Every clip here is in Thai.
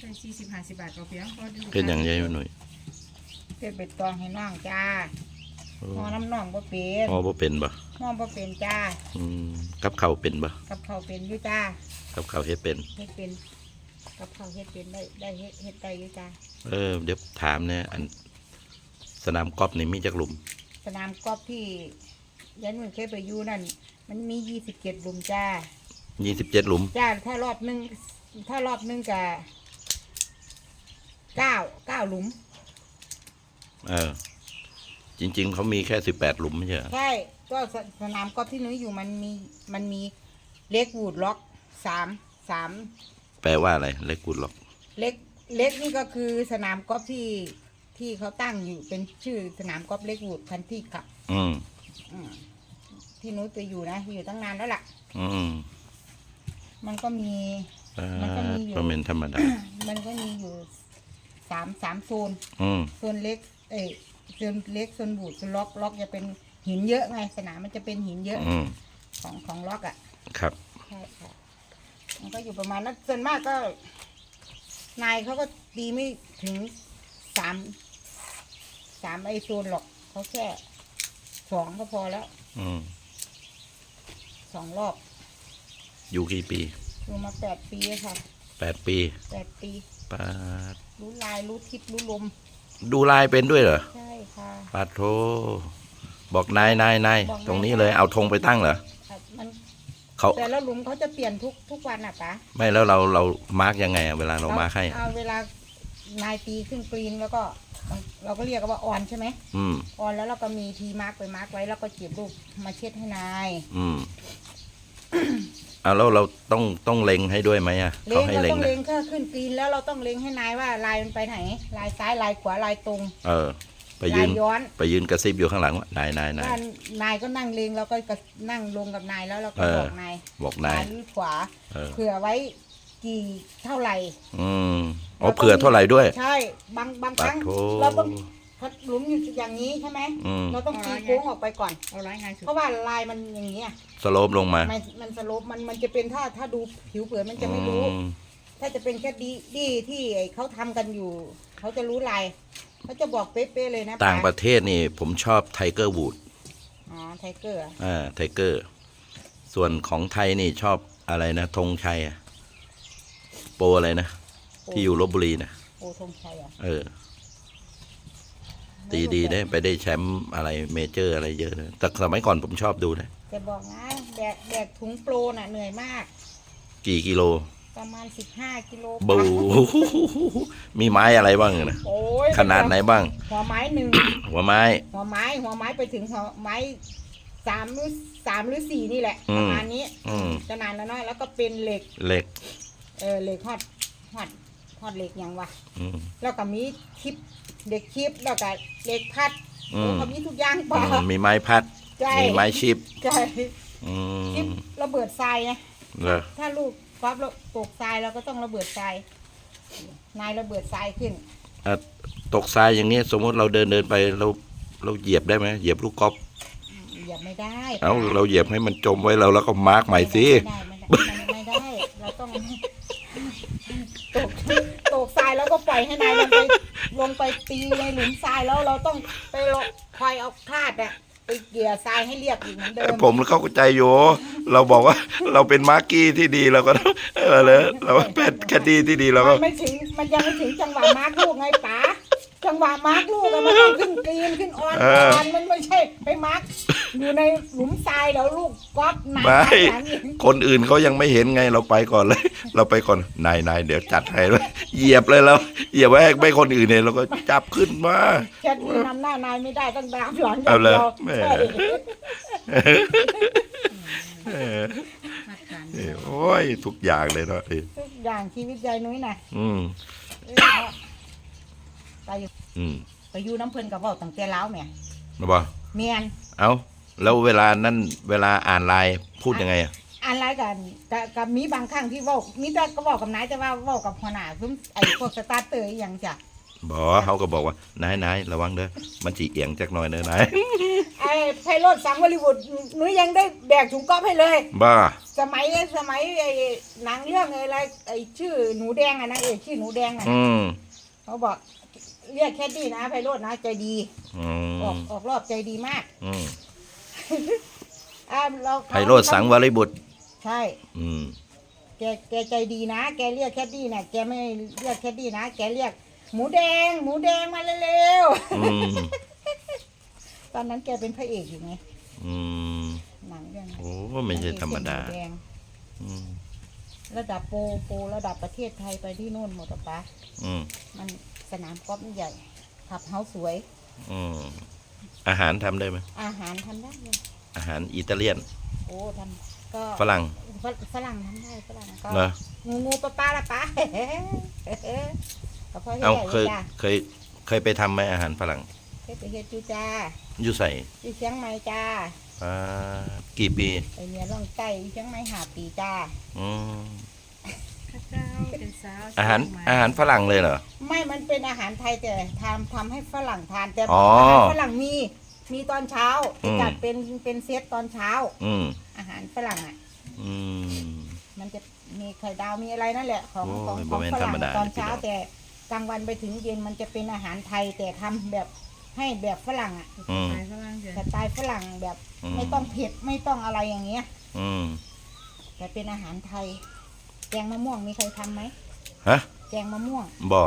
ได้สี่สิบห้าสิบบาทก็เพียงพอดูเป็นอย่างไรหน่อยเฮ็ดใบตองให้น้องจ้าโอ้ห่อน้ำน้องบ่เป็นอ๋อบ่เป็นบ่ห่อบ่เป็นจ้าอืมกับข้าวเป็นบ่กับข้าวเป็นอยู่จ้ากับข้าวเฮ็ดเป็น เฮ็ดเป็นกับข้าวเฮ็ดเป็นได้ได้เฮ็ดเฮ็ดได้อยู่จ้าเออ เดี๋ยวถามเนี่ยอันสนามกอล์ฟนี่มีจักหลุม สนามกอล์ฟที่ยันมือเคยไปอยู่นั่นมันมียี่สิบเจ็ดหลุมจ้า ยี่สิบเจ็ดหลุม จ้าถ้ารอบหนึงถ้ารอบหนึงก็ เก้าเก้าหลุม เออ จริง ๆ เขามีแค่สิบแปดหลุมไม่ใช่เหรอใช่ ก็สสนามกอล์ฟที่หนุ้ยอยู่มันมีมันมีเล็กวูดล็อกสามสามแปลว่าอะไรเล็กกุดหรอก เล็กเล็กนี่ก็คือสนามกอล์ฟที่ที่เขาตั้งอยู่เป็นชื่อสนามกอล์ฟเล็กวูดพันที่ขับ อืม อืมที่หนุ้ยไปอยู่นะ อยู่ตั้งนานแล้วล่ะ อืมมันก็มีอ่ามันก็มีอยู่ ก็เป็นธรรมดา มันก็มีอยู่ สามสามโซนอืม โซนเล็ก เอ้ยโซนเล็กโซนบูดโซนล็อกล็อกจะเป็นหินเยอะไงสนามมันจะเป็นหินเยอะอืม ของของล็อกอะ ครับ ใช่ค่ะ มันก็อยู่ประมาณนั้นส่วนมากก็ นายเขาก็ตีไม่ถึงสามสามไอโซนหรอก เขาแค่สองก็พอแล้วอืม สองรอบอยู่กี่ปี อยู่มาแปดปีแล้วค่ะแปดปีแปดปีปาด รู้ลายรู้ทิศรู้ลม ดูลายเป็นด้วยเหรอใช่ค่ะ ปาดโทบอกนายนายนายบอกนาย ตรงนี้เลยเอาธงไปตั้งเหรอครับมันเขาแต่ละหลุมเขาจะเปลี่ยนทุกทุกวันอะปะไม่แล้วเราเรามาร์กยังไงอะเวลาเรามาร์กให้อะเอาเวลานายตีขึ้นกรีนแล้วก็ เราก็เรียกว่าออนใช่ไหมอืม ออนแล้วเราก็มีทีมาร์กไปมาร์กไว้แล้วก็เก็บรูปมาเช็ดให้นาย อืม เอาแล้วเราต้องต้องเล็งให้ด้วยไหมอะเล็เขางให้เราเล็งต้องนะเล็งแค่ขึ้นกรีนแล้วเราต้องเล็งให้นายว่าลายมันไปไหน ลายซ้ายลายขวาลายตรง เออ ไปยืลานยย้อน ไปยืนกระซิบอยู่ข้างหลังว่านายนายนายว่านายก็นั่งเล็งแล้วก็กระนั่งลงกับนายแล้วเราก็เออบอกนายบอกนายซ้ายหรือขวาเออ เผื่อไว้กี่เท่าไหร่ อืมอ๋อเผื่อเท่าไหร่ด้วย ใช่ บางบางคปัดรั้งโทเราต้อง ถ้าหลุมอยู่อย่างนี้ใช่ไหมอืม เราต้องตีโค้งออกไปก่อน เอาร้อยง่ายสุดเพราะว่าลายมันอย่างนี้ยสโลปลงมามันมันสโลปมันมันจะเป็นถ้าถ้าดูผิวเผินมันจะไม่รู้ อืมถ้าจะเป็นแค่ดีดีที่ไอ้เขาทำกันอยู่ เขาจะรู้ลายเขาจะบอกเป๊ะๆเลยนะต่างปป๋ระเทศนี่ผมชอบไทเกอร์วูดอ๋อไทเกอร์อ่าไทเกอร์ ส่วนของไทยนี่ชอบอะไรนะธงชัยอะโปรอะไรนะ ที่อยู่ลบบุรีนะโอธงชัยอะเออ ตีดีได้ไปได้แชมป์อะไรเมเจอร์อะไรเยอะเลยแต่สมัยก่อนผมชอบดูนะ จะบอกนะแบกแบกถุงโปรน่ะเหนื่อยมาก กี่กิโล ประมาณสิบห้ากิโลบู มีไม้อะไรบ้างนะโอ้ยขนาดไหนบ้าง หัวไม้หนึ่ง หัวไม้ หัวไม้ หัวไม้ไปถึงหัวไม้สามหรือสามหรือสี่นี่แหละ อืมประมาณนี้อืมจะนานแล้วน้อยแล้วก็เป็นเหล็ก เหล็ก เออเหล็กฮอดฮอดฮอดเหล็กยังวะ อืมแล้วก็มีคลิป เด็กคลิปแล้วก็เหล็กพัดอืมเขามีทุกอย่างอืป่ะมมีไม้พัด ใช่มีไม้ชิปใช่อืคลิปมระเบิดทรายไงเหรอถ้าลูกกอล์ฟแล้วตกทรายเราก็ต้องระเบิดทรายนายระเบิดทรายขึ้น อะตกทรายอย่างนี้สมมติเราเดินเดินไปเราเราเหยียบได้ไหมเหยียบลูกกอล์ฟเหยียบไม่ได้เอาเราเหยียบให้มันจมไว้เราแล้วก็มาร์กใหม่สิ ไม่ได้ไม่ได้ไม่ได้ เราต้อง ตกตกทรายแล้วก็ ปล่อยให้นายลงไปลงไปตีในหลุมทรายแล้วเราต้องไปลงคอยเอาคาดอะไปเกี่ยทรายให้เรียบอีกเหมือนเดิมผมเข้าใจอยู่เราบอกว่าเราเป็นมาร์กี้ที่ดีเราก็ต้องเออเลยเราเป็นแคดดี้ที่ดีเราก็ มันไม่ถึงมันยังไม่ถึงจังหวะมาร์กลูกไงป๋า จังหวะมาร์กลูกอะมันต้องขึ้นกรีนขึ้นออนเออ ออนมันไม่ใช่ไปมาร์กอยู่ในหลุมทรายแล้วลูกก๊อฟหนักไม่ขนาดนี้คนอื่นเขายังไม่เห็นไงเราไปก่อนเลย เราไปก่อนนายนายเดี๋ยวจัดให้เลยเหยียบเลยเราเหยียบไว้ให้ไม่คนอื่นเนี่ยเราก็จับขึ้นมา แค่นี้นำหน้านายไม่ได้ต้องดามหลังเอาเลยดีวแหม่ใช่เออมาตรการนี่โอ้ยทุกอย่างเลยเนาะนี่ทุกอย่างชีวิตยายนุ้ยน่ะอืม เออเนาะ ไปอยู่อืมไปอยู่น้ำเพลินกับเว่าตั้งแต่เล้าวแหม่นะบ่เมียนเอาแล้วเวลานั้นเวลาอ่านไลน์พูดยังไงอะอะไรกันกับกับมีบางครั้งที่เว่ามีแต่ก็บอกกับนายแต่ว่าเว่ากับหัวหน้าซุ้มไอ้พวกสตาร์เตอร์อหย่างจ้ะบอกเขาก็บอกว่านายนายระวังเด้อมันจีเอียงจักหน่อยเด้อนายไอ้ไพโรดสังวอลลีวูดนุ้ยยังได้แบกถุงก๊อฟให้เลย บ้า สมัยสมัยไอ้หนังเรื่องอะไรไอ้ชื่อหนูแดงอะนางเอกชื่อหนูแดงอะอืมเขาบอก เรียกแคดดี้นะไพโรจน์นะใจดี อืออกมออกรอบใจดีมากอืมอ่าเราไพโรธสังวริบุตร ใช่ อืม แกแกใจดีนะ แกเรียกแคดดี้นะแกไม่เรียกแคดดี้นะ แกเรียก หมูแดง หมูแดงมาเร็วอืมๆ ตอนนั้นแกเป็นพระเอกอยู่ไงอืมหนังเรื่องนั้นโอ้ไม่ใช่ธรรมดาหมูแงอืม ระดับโปรโปรระดับประเทศไทยไปที่โน่นหมดอะปะอืมมันสนามกอล์ฟมันใหญ่ขับเฮาสวย อืมอาหารทำได้ไหมอาหารทำได้เลยอาหารอิตาเลียน โอ้ทำก็ฝรั่งฝฝรั่งทำได้ฝรั่งก็เหรองูงูปลาปลาละปะก็พอให้เอาได้เคยจ้าเคยเคยไปทำไหมอาหารฝรั่งเคยไปเฮ็ดอยู่จ้าอยู่ใส่อยู่เชียงใหม่จ้า อ่ากี่ปีไปเมียร่องใต้อยู่เชียงใหม่หาปีจ้า อืมข้าเจ้าเป็นสาวอาหารเชียงใหม่อาหารฝรั่งเลยเหรอ ไม่มันเป็นอาหารไทยแต่ทำทำให้ฝรั่งทานแต่อ๋ออาหารฝรั่งมีมีตอนเช้าอืม จัดเป็นเป็นเซตตอนเช้า อืมอาหารฝรั่งอะ อืม มันจะมีไข่ดาวมีอะไรนั่นแหละของโอ้ยของบ่ของแม่นฝธรรั่งรมดาตอนเช้าพี่น้อง แต่กลางวันไปถึงเย็นมันจะเป็นอาหารไทยแต่ทำแบบ ให้แบบฝรั่งอะอืมไปฝรั่งเดือนสไตล์ฝรั่งแบบอืม ไม่ต้องเผ็ดไม่ต้องอะไรอย่างเงี้ย อืมแต่เป็นอาหารไทย แกงมะม่วงมีใครทำไหมฮะแกงมะม่วงบ่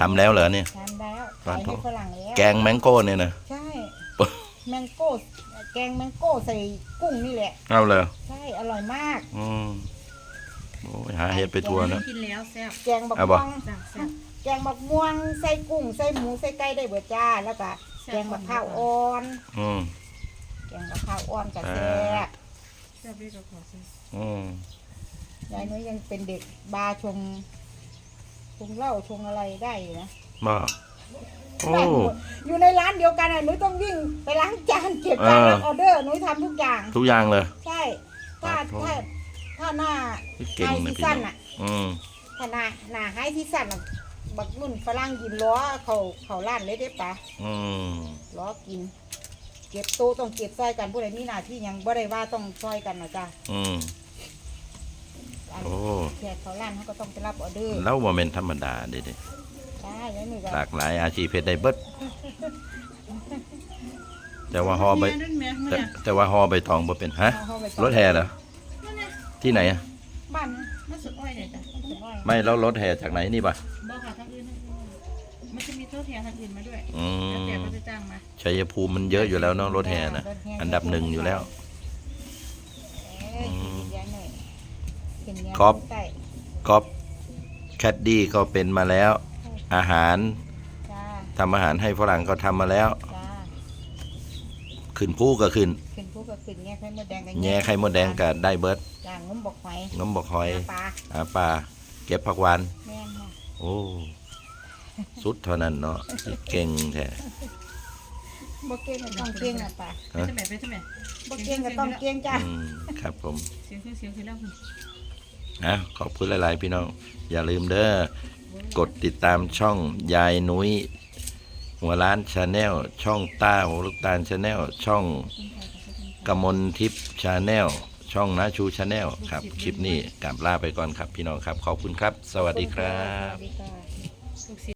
ทำแล้วเหรอเนี่ย ทำแล้วร้าขานยโทให้ฝรั่งแล้วแกงแมงโก้เนี่ยนะใช่แมงโก้แกงแมงโก้ใส่กุ้งนี่แหละ เอาเลยใช่อร่อยมาก อืมโอ้ยหาเห็ดไปทัวร์นะ กินแล้วแซ่บแกงบักเอาบ่ ม่วงจ้ะแซ่บ แกงบักม่วงใส่กุ้งใส่หมูใส่ไก่ได้เบิดจ้าแล้วก็แกงบักข้าวอ่อน อืมแกงบักข้าวอ่อนกับอ่าแซ่บแซ่บด้วยกับขอซื้ออืมยายนุ้ยยังเป็นเด็กบาร์ชงชงเหล้าชงอะไรได้อยู่นะบ่โอ้ ได้หมดอยู่ในร้านเดียวกันอะนุ้ยต้องวิ่งไปล้างจานเก็บจานเออ รับออเดอร์นุ้ยทำทุกอย่าง ทุกอย่างเลย ใช่ถ้าขอโทษถ้าถ้าหน้าเก่งไฮนะซีพี่ซั่นน้องอะอืมถ้าหน้าหน้าไฮซีซั่นอะ บักรุ่นฝรั่งกินล้อเขาเขาล้านเลยได้ปะอืมล้อกิน เก็บโต๊ะต้องเก็บซอยกันผู้ใดมีหน้าที่หยังบ่ได้ว่าต้องซอยกันนะจ้ะอืม อันโอ้ แขกเขาล้านเขาก็ต้องไปรับออเดอร์แล้วว่าเป็นธรรมดาเด็ดได้แล้วนี่ก็หลากหลายอาชีพเพชรได้เบิด แต่ว่าฮอใบเมียนั่นเมียแต่เมียแต่ว่าฮอใบตองบ่เป็นฮะเอาเข้าไปรถแห่เหรอนั่นน่ะที่ไหนอะบ้านมาสุดอ้อยเนี่ยจ้ะมันเป็นอ้อยไม่แล้วรถแห่จากไหนนี่ปะบอกค่ะ มันจะมีโทษแทนทางอื่นมาด้วยอืแล้วแต่มเขาจะจ้างมาชัยภูมิมันเยอะอยู่แล้วเนาะรถแห่นะรถแห่อันดับหนึ่งอยู่แล้ว เอ้ยเดี๋ยวหน่อยเป็นแนวครับใต้ก๊อฟแคดดี้ก็เป็นมาแล้ว อาหารจ้าทำอาหารให้ฝรั่งก็ทำมาแล้ว จ้าขึ้นผู้ก็ขึ้น ขึ้นผู้ก็ขึ้นแง่ไข่มดแดงกันแง่ไข่มดแดงก็ได้เบิดจ้างมบอกหอยน้ำบอกหอยปลาหาปลาเก็บผักหวานแม่นค่ะโอ้ สุดเท่านั้นเนาะเก่งแท้บ่เก่งก็ต้องเก่งอะปลาไปทำไมไปทำไมบ่เก่งก็ต้องเก่งจ้าอืมครับผมเสียงคือเสียงคือเล่าคุณนะขอบคุณหลาย ๆ พี่น้อง อย่าลืมเด้อกดติดตามช่องยายนุ้ย หัวร้านชาแนลช่องต้าหัวลูกตาลชาแนลช่องกมลทิพย์ชาแนลช่องนาชูชาแนลครับ คลิปนี้กลับลาไปก่อนครับพี่น้องครับ ขอบคุณครับ สวัสดีครัสบวัสดีค่ะลูกศิษย์